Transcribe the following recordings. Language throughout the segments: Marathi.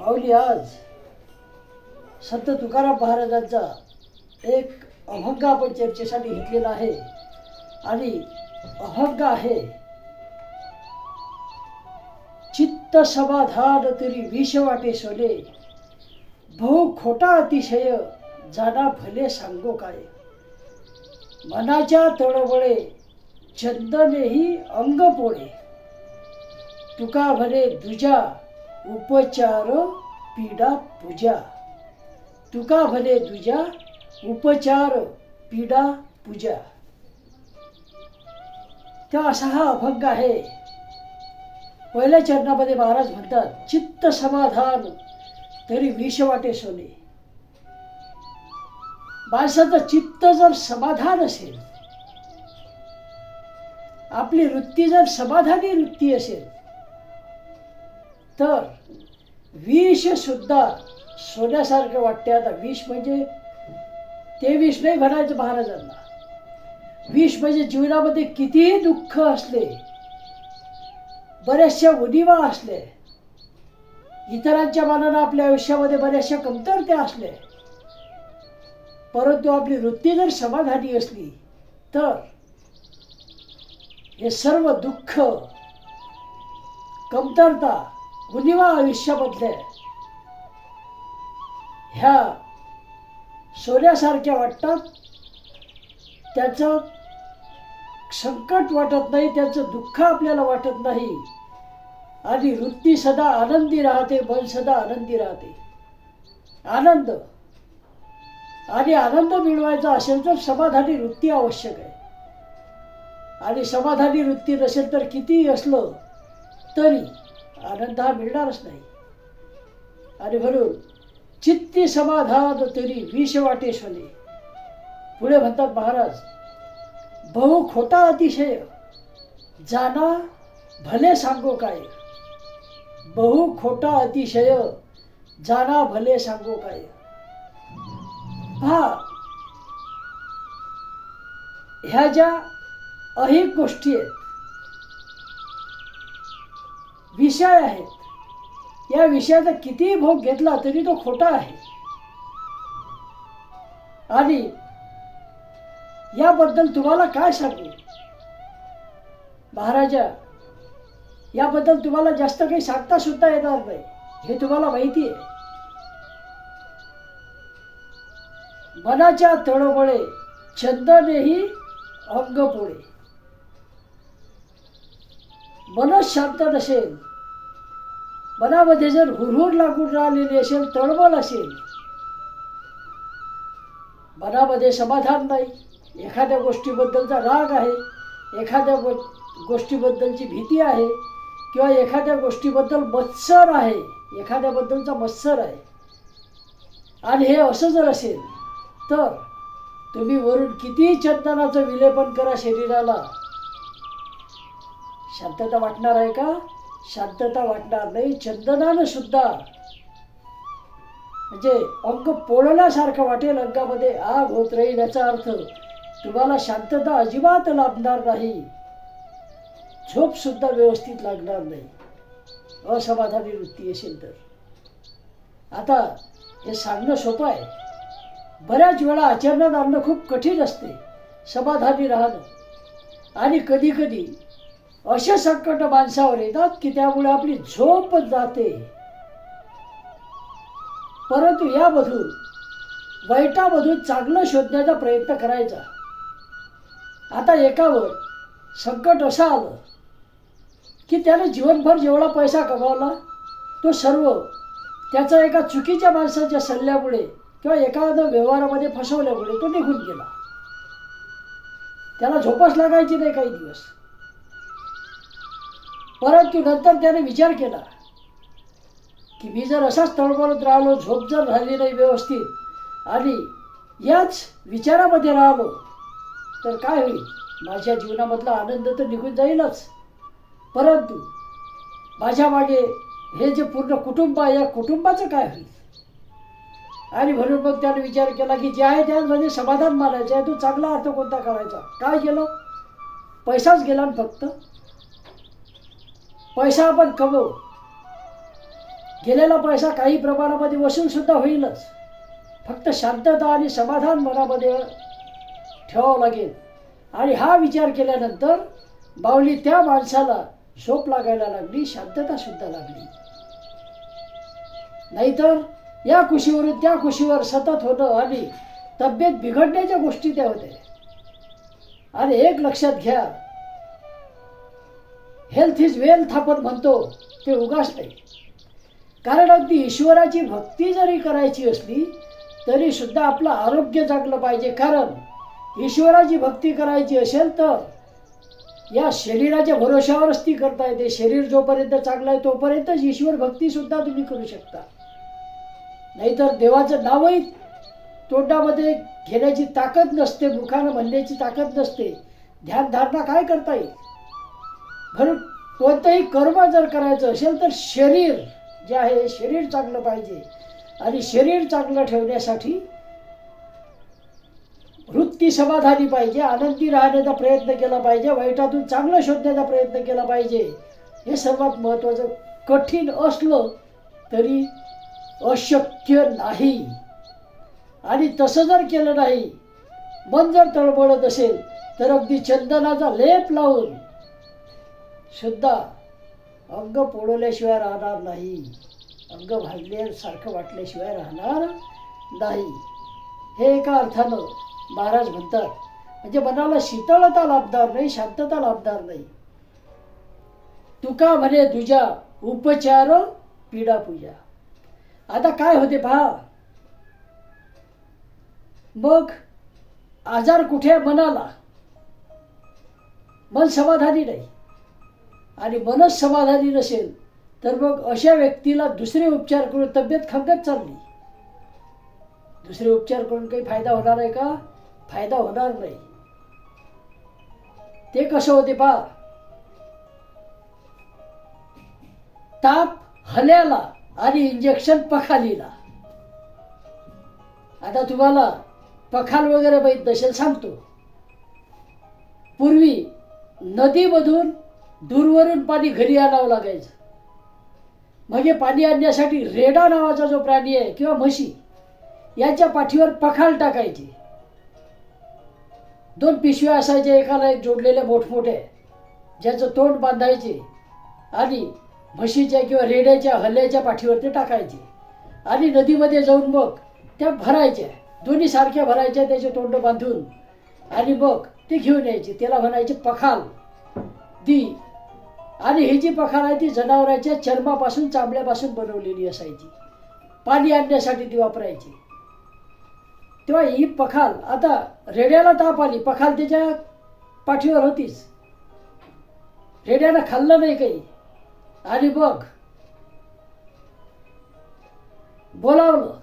माऊली आज संत तुकाराम महाराजांचा एक अभंग आपण चर्चेसाठी घेतलेला आहे. आणि अभंग आहे चित्त समाधान तरी विष वाटे सोने. भाऊ खोटा अतिशय जाणा भले सांगो काय. मनाच्या तळवळे चंदनेही अंग पोळे. तुका भरे दुजा उपचार पीडा पूजा। तुका भले दुजा उपचार पीडा पूजा। तेव्हा असा हा अभंग आहे. पहिल्या चरणामध्ये महाराज म्हणतात चित्त समाधान तरी विष वाटे सोने. माणसाचं चित्त जर समाधान असेल आपली वृत्ती जर समाधानी वृत्ती असेल तर विष सुद्धा सोन्यासारखं वाटते आता विष म्हणजे ते विष नाही म्हणायचं महाराजांना. विष म्हणजे जीवनामध्ये कितीही दुःख असले बऱ्याचशा उदिवा असले इतरांच्या मनानं आपल्या आयुष्यामध्ये बऱ्याचशा कमतरत्या असल्या परंतु आपली वृत्ती जर समाधानी असली तर हे सर्व दुःख कमतरता उणिवा आयुष्यामधल्या ह्या सोन्यासारख्या वाटतात त्याचं संकट वाटत नाही त्याचं दुःख आपल्याला वाटत नाही. आणि वृत्ती सदा आनंदी राहते मन सदा आनंदी राहते. आनंद. आणि आनंद मिळवायचा असेल तर समाधानी वृत्ती आवश्यक आहे. आणि समाधानी वृत्ती नसेल तर कितीही असलं तरी आनंद हा मिळणारच नाही. आणि म्हणून चित्ती समाधान तरी विष वाटे पुढे म्हणतात महाराज बहु खोटा अतिशय. जाना भले सांगो काय. बहु खोटा अतिशय जाना भले सांगो काय. हा. ह्या ज्या अहिक गोष्टी आहेत विषय आहेत या विषयाचा कितीही भोग घेतला तरी तो खोटा आहे. आणि याबद्दल तुम्हाला काय सांगू? महाराजा याबद्दल तुम्हाला जास्त काही सांगता सुद्धा येणार नाही. हे तुम्हाला माहिती आहे. मनाच्या तळमळे छंदनेही अंग पोळे मन शांत नसेल मनामध्ये जर हुरहुर लागून राहिलेली असेल तळमळ असेल मनामध्ये समाधान नाही. एखाद्या गोष्टीबद्दलचा राग आहे एखाद्या गो गोष्टीबद्दलची भीती आहे किंवा एखाद्या गोष्टीबद्दल मत्सर आहे एखाद्याबद्दलचा मत्सर आहे आणि हे असं जर असेल तर तुम्ही वरून कितीही चंदनाचं विलेपन करा शरीराला. शांतता वाटणार आहे का? शांतता वाटणार नाही चंदनानं सुद्धा. म्हणजे अंग पोळल्यासारखं वाटेल अंगामध्ये आग होत राहील याचा अर्थ तुम्हाला शांतता अजिबात लाभणार नाही. झोप सुद्धा व्यवस्थित लागणार नाही. असमाधानी वृत्ती असेल तर. आता हे सांगणं सोपं आहे. बऱ्याच वेळा आचरणात आणणं खूप कठीण असते. समाधानी राहणं. आणि कधी कधी असे संकट माणसावर येतात की त्यामुळे आपली झोप जाते. परंतु यामधून वाईटामधून चांगलं शोधण्याचा प्रयत्न करायचा. आता एकावर संकट असं आलं की त्याने जीवनभर जेवढा पैसा कमावला तो सर्व त्याचा एका चुकीच्या माणसाच्या सल्ल्यामुळे किंवा एखाद्या व्यवहारामध्ये फसवल्यामुळे तो निघून गेला. त्याला झोपच लागायची नाही काही दिवस. परंतु नंतर त्याने विचार केला की मी जर असाच तळमळत राहिलो झोप जर झाली नाही व्यवस्थित आणि याच विचारामध्ये राहिलो तर काय होईल? माझ्या जीवनामधला आनंद तर निघून जाईलच. परंतु माझ्या मागे हे जे पूर्ण कुटुंब आहे या कुटुंबाचं काय होईल? आणि म्हणून मग त्याने विचार केला की जे आहे त्यामध्ये समाधान मानायचं आहे. तो चांगला अर्थ कोणता करायचा? काय केलं? पैसाच गेला ना फक्त. पैसा आपण कमवू. गेलेला पैसा काही प्रमाणामध्ये वसूल सुद्धा होईलच. फक्त शांतता आणि समाधान मनामध्ये ठेवावं लागेल. आणि हा विचार केल्यानंतर बावली त्या माणसाला झोप लागायला लागली शांतता सुद्धा लागली. नाहीतर या कुशीवरून त्या कुशीवर सतत होणं आणि तब्येत बिघडण्याच्या गोष्टी त्या होत्या. आणि एक लक्षात घ्या हेल्थ इज वेल्थ आपण म्हणतो ते उगाच नाही. कारण अगदी ईश्वराची भक्ती जरी करायची असली तरी सुद्धा आपलं आरोग्य जागलं पाहिजे. कारण ईश्वराची भक्ती करायची असेल तर या शरीराच्या भरोश्यावरच ती करता येते. शरीर जोपर्यंत चांगलं आहे तोपर्यंतच ईश्वर भक्तीसुद्धा तुम्ही करू शकता. नाहीतर देवाचं नावही तोंडामध्ये घेण्याची ताकद नसते मुखानं म्हणण्याची ताकद नसते. ध्यानधारणा काय करता येईल? घर कोणतंही कर्म जर करायचं असेल तर शरीर जे आहे शरीर चांगलं पाहिजे. आणि शरीर चांगलं ठेवण्यासाठी वृत्ती समाधानी पाहिजे आनंदी राहण्याचा प्रयत्न केला पाहिजे वाईटातून चांगलं शोधण्याचा प्रयत्न केला पाहिजे. हे सर्वात महत्त्वाचं. कठीण असलं तरी अशक्य नाही. आणि तसं जर केलं नाही मन जर तळबळत असेल तर अगदी चंदनाचा लेप लावून सुद्धा अंग पोळवल्याशिवाय राहणार नाही. अंग भाजल्यासारखं वाटल्याशिवाय राहणार नाही. हे एका अर्थानं महाराज म्हणतात म्हणजे मनाला शीतळता लाभणार नाही शांतता लाभणार नाही. तुका म्हणे तुझ्या उपचार पीडा पूजा आता काय होते पहा. मग आजार कुठे मनाला? मन समाधानी नाही. आणि मनच समाधानी नसेल तर मग अशा व्यक्तीला दुसरे उपचार करून तब्येत खंगत चालली. दुसरे उपचार करून काही फायदा होणार आहे का? फायदा होणार नाही. ते कसं होते पा ताप हल्याला आणि इंजेक्शन पखालीला. आता तुम्हाला पखाल वगैरे माहीत नसेल सांगतो. पूर्वी नदीमधून दूरवरून पाणी घरी आणावं लागायचं. म्हणजे पाणी आणण्यासाठी रेडा नावाचा जो प्राणी आहे किंवा म्हशी यांच्या पाठीवर पखाल टाकायचे. दोन पिशव्या असायच्या एकाला एक जोडलेल्या मोठमोठ्या ज्याचं तोंड बांधायचे आणि म्हशीच्या किंवा रेड्याच्या हल्ल्याच्या पाठीवर ते टाकायचे. आणि नदीमध्ये जाऊन मग त्या भरायच्या दोन्ही सारख्या भरायच्या त्याचे तोंड बांधून आणि मग ते घेऊन यायचे. त्याला म्हणायचे पखाल दी आणि ही जी पखार आहे ती जनावरांच्या चर्मापासून चांबल्यापासून बनवलेली असायची. पाणी आणण्यासाठी ती वापरायची. तेव्हा ही पखाल आता रेड्याला ताप आली. पखाल त्याच्या पाठीवर होतीच. रेड्यानं खाल्लं नाही काही. आणि मग बोलावलं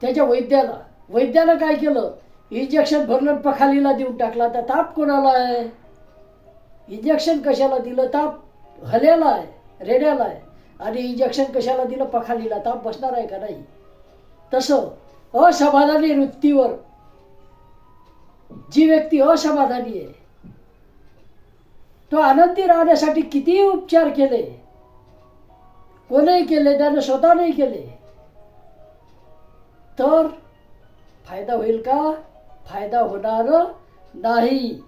त्याच्या वैद्याला. वैद्यानं काय केलं? इंजेक्शन भरलं पखालीला देऊन टाकला. तर ताप कोणाला आहे? इंजेक्शन कशाला दिलं? ताप हल्याला आहे रेड्याला आहे. आणि इंजेक्शन कशाला दिलं? पखालीला. ताप बसणार आहे का नाही? तसं असमाधानी वृत्तीवर जी व्यक्ती असमाधानी आहे तो आनंदी राहण्यासाठी कितीही उपचार केले कोणीही केले त्याने स्वतः नाही केले तर फायदा होईल का? फायदा होणार नाही.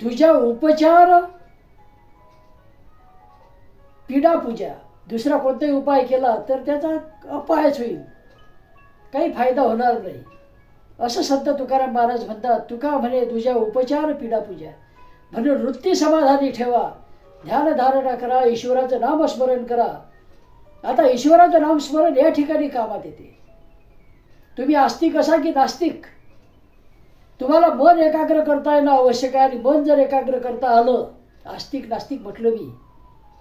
तुझ्या उपचार पीडापूजा दुसरा कोणताही उपाय केला तर त्याचा अपायच होईल. काही फायदा होणार नाही. असं संत तुकाराम महाराज म्हणतात तुका म्हणे तुझ्या उपचार पीडापूजा. म्हणून वृत्ती समाधानी ठेवा. ध्यानधारणा करा ईश्वराचं नामस्मरण करा. आता ईश्वराचं नामस्मरण या ठिकाणी कामात येते. तुम्ही आस्तिक असा की नास्तिक? तुम्हाला मन एकाग्र करता येणं आवश्यक आहे आणि मन जर एकाग्र करता आलं आस्तिक नास्तिक म्हटलं मी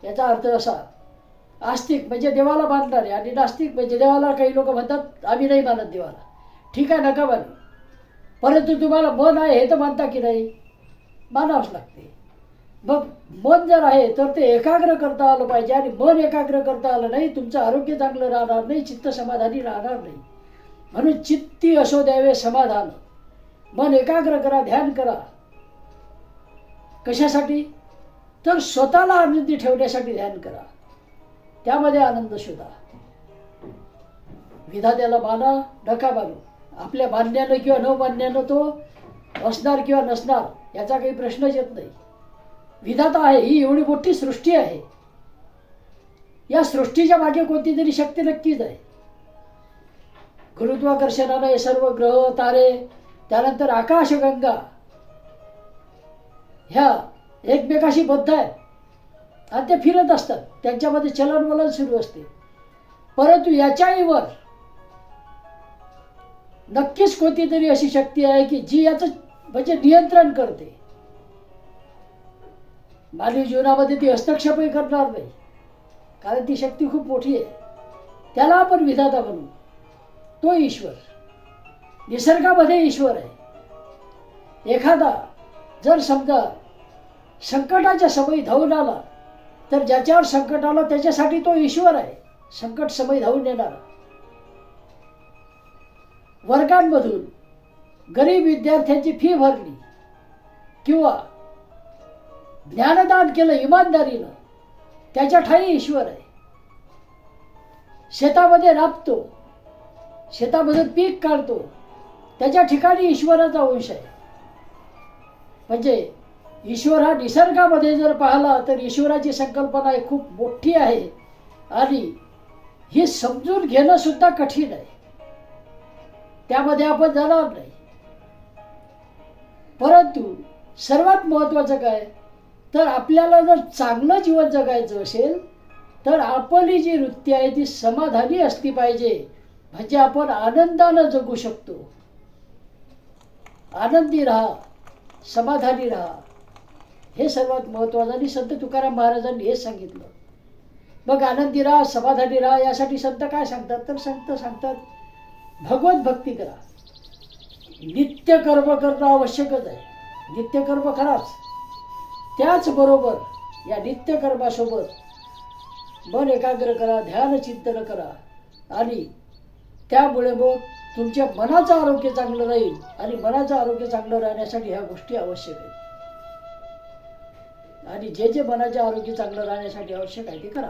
याचा अर्थ असा आस्तिक म्हणजे देवाला मानणारे आणि नास्तिक म्हणजे देवाला काही लोक म्हणतात आम्ही नाही मानत देवाला. ठीक आहे नका मानू. परंतु तुम्हाला मन आहे हे तर मानता की नाही? मानावंच लागते. मग मन जर आहे तर ते एकाग्र करता आलं पाहिजे आणि मन एकाग्र करता आलं नाही तुमचं आरोग्य चांगलं राहणार नाही चित्त समाधानी राहणार नाही. म्हणून चित्ती असो द्यावे समाधान. मन एकाग्र करा ध्यान करा. कशासाठी? तर स्वतःला आनंदी ठेवण्यासाठी ध्यान करा. त्यामध्ये आनंद शोधा. विधात्याला माना नका मानू आपल्या मानण्यानं किंवा न मानण्यानं तो असणार किंवा नसणार याचा काही प्रश्नच येत नाही. विधाता आहे ही एवढी मोठी सृष्टी आहे. या सृष्टीच्या मागे कोणती तरी शक्ती नक्कीच आहे. गुरुत्वाकर्षणानं हे सर्व ग्रह तारे त्यानंतर आकाशगंगा. ह्या एकमेकाशी बद्ध आहेत. आणि ते फिरत असतात. त्यांच्यामध्ये चलनवलन सुरू असते. परंतु याच्याही वर नक्कीच कोणतीतरी अशी शक्ती आहे की जी याचं म्हणजे नियंत्रण करते. मानवी जीवनामध्ये ती हस्तक्षेपही करणार नाही. कारण ती शक्ती खूप मोठी आहे. त्याला आपण विधाता म्हणू. तो ईश्वर. निसर्गामध्ये ईश्वर आहे. एखादा जर समजा संकटाच्या समयी धावून आला तर ज्याच्यावर संकट आलं त्याच्यासाठी तो ईश्वर आहे. संकट समय धावून येणारा. वर्गांमधून गरीब विद्यार्थ्यांची फी भरली किंवा ज्ञानदान केलं इमानदारीनं त्याच्या ठाई ईश्वर आहे. शेतामध्ये राबतो शेतामधून पीक काढतो त्याच्या ठिकाणी ईश्वराचा अंश आहे. म्हणजे ईश्वर हा निसर्गामध्ये जर पाहिला तर ईश्वराची संकल्पना ही खूप मोठी आहे आणि ही समजून घेणं सुद्धा कठीण आहे. त्यामध्ये आपण जाणार नाही. परंतु सर्वात महत्त्वाचं काय? तर आपल्याला जर चांगलं जीवन जगायचं असेल तर आपली जी वृत्ती आहे ती समाधानी असली पाहिजे. म्हणजे आपण आनंदानं जगू शकतो. आनंदी राहा समाधानी राहा. हे सर्वात महत्त्वाचं. आणि संत तुकाराम महाराजांनी हेच सांगितलं. मग आनंदी राहा समाधानी राहा यासाठी संत काय सांगतात? तर संत सांगतात भगवत भक्ती करा. नित्य कर्म करणं आवश्यकच आहे. नित्य कर्म खराच. त्याचबरोबर या नित्य कर्मासोबत मन एकाग्र करा ध्यान चिंतन करा. आणि त्यामुळे मग तुमच्या मनाचं आरोग्य चांगलं राहील आणि मनाचं आरोग्य चांगलं राहण्यासाठी ह्या गोष्टी आवश्यक आहेत. आणि जे जे मनाचे आरोग्य चांगलं राहण्यासाठी आवश्यक आहे ते करा.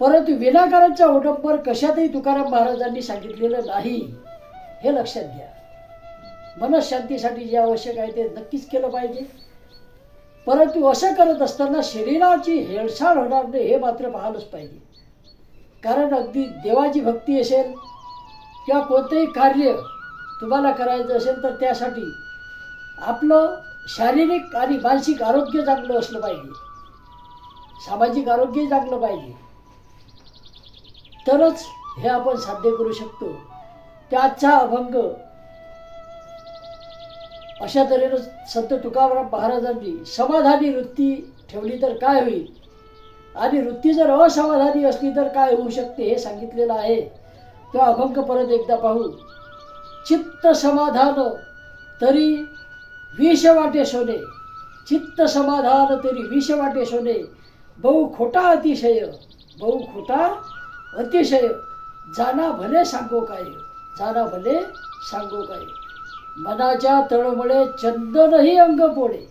परंतु विनाकारांचा ओडंबर कशातही तुकाराम महाराजांनी सांगितलेलं नाही हे लक्षात घ्या. मनशांतीसाठी जे आवश्यक आहे ते नक्कीच केलं पाहिजे. परंतु असं करत असताना शरीराची हेळसाळ होणार नाही हे मात्र पाहायलाच पाहिजे. कारण अगदी देवाची भक्ती असेल किंवा कोणतंही कार्य तुम्हाला करायचं असेल तर त्यासाठी आपलं शारीरिक आणि मानसिक आरोग्य चांगलं असलं पाहिजे. सामाजिक आरोग्यही चांगलं पाहिजे. तरच हे आपण साध्य करू शकतो. त्याचा अभंग अशा तऱ्हेनं संत तुकाराम महाराजांनी समाधानी वृत्ती ठेवली तर काय होईल? आणि वृत्ती जर असमाधानी असली तर काय होऊ शकते हे सांगितलेलं आहे. तो अभंग परत एकदा पाहू. चित्त समाधान तरी विष वाटे सोने. चित्त समाधान तरी विष वाटे सोने. बहु खोटा अतिशय बहु खोटा अतिशय. जाना भले सांगो काय जाना भले सांगो काय. मनाच्या तळमळे चंदनही अंग पोळे.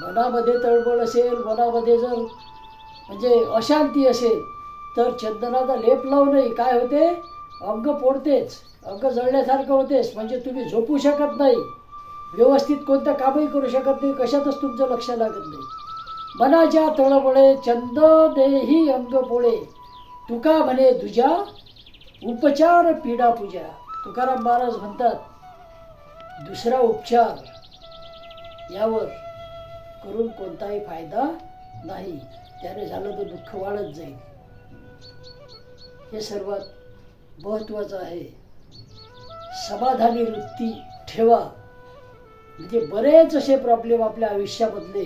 मनामध्ये तळमळ असेल मनामध्ये जर म्हणजे अशांती असेल तर चंदनाचा लेप लावूनही काय होते? अंग पोडतेच अंग जळण्यासारखं होतेच म्हणजे तुम्ही झोपू शकत नाही. व्यवस्थित कोणतं कामही करू शकत नाही. कशातच तुमचं लक्ष लागत नाही. मनाच्या तळमळे चंदनेही अंग पोळे तुका म्हणे तुझ्या उपचार पीडा पूजा. तुकाराम महाराज म्हणतात दुसरा उपचार यावर करून कोणताही फायदा नाही. त्याने झालं तर दुःख वाढत जाईल. हे सर्वात महत्त्वाचं आहे. समाधानी वृत्ती ठेवा. म्हणजे बरेच असे प्रॉब्लेम आपल्या आयुष्यामधले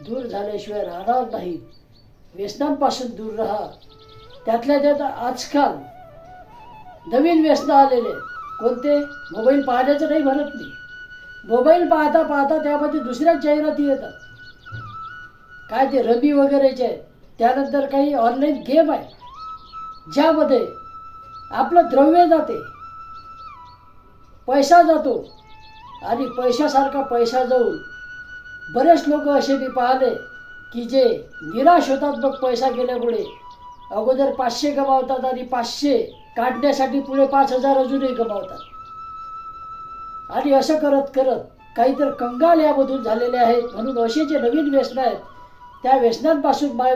दूर झाल्याशिवाय राहणार नाहीत. व्यसनांपासून दूर राहा. त्यातल्या त्यात आजकाल नवीन व्यसन आलेले आहेत. कोणते? मोबाईल पाहण्याचं नाही म्हणत नाही मोबाईल पाहता पाहता त्यामध्ये दुसऱ्या जाहिराती येतात. काय ते रमी वगैरेचे आहेत. त्यानंतर काही ऑनलाईन गेम आहे ज्यामध्ये आपलं द्रव्य जाते पैसा जातो आणि पैशासारखा पैसा जाऊन बरेच लोक असे मी पाहिले की जे निराश होतात मग पैसा गेल्यामुळे. अगोदर पाचशे गमावतात आणि पाचशे काढण्यासाठी पुढे पाच हजार अजूनही गमावतात. आणि असं करत करत काही तर कंगाल यामधून झालेले आहेत. म्हणून असे जे नवीन व्यसनं आहेत त्या व्यसनांपासून माय